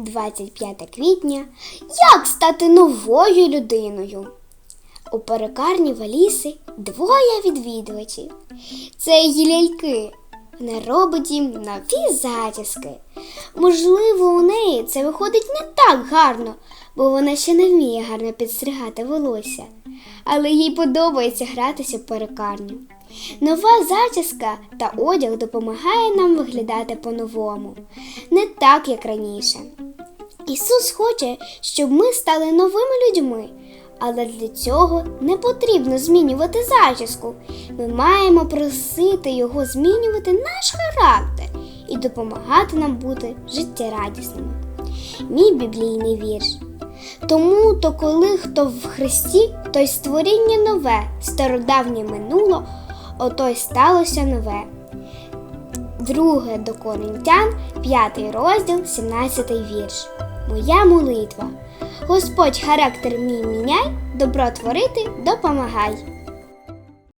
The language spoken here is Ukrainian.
25 квітня. Як стати новою людиною? У перекарні Валіси двоє відвідувачів. Це її ляльки. Вона робить їм нові зачіски. Можливо, у неї це виходить не так гарно, бо вона ще не вміє гарно підстригати волосся. Але їй подобається гратися в перекарню. Нова зачіска та одяг допомагає нам виглядати по-новому, не так, як раніше. Ісус хоче, щоб ми стали новими людьми, але для цього не потрібно змінювати зачіску. Ми маємо просити Його змінювати наш характер і допомагати нам бути життєрадісними. Мій біблійний вірш. Тому то, коли хто в Христі, то й створіння нове, стародавнє минуло, ото й сталося нове. Друге до Коринтян, 5 розділ, 17 вірш. Моя молитва. Господь характер мій міняй, добро творити допомагай.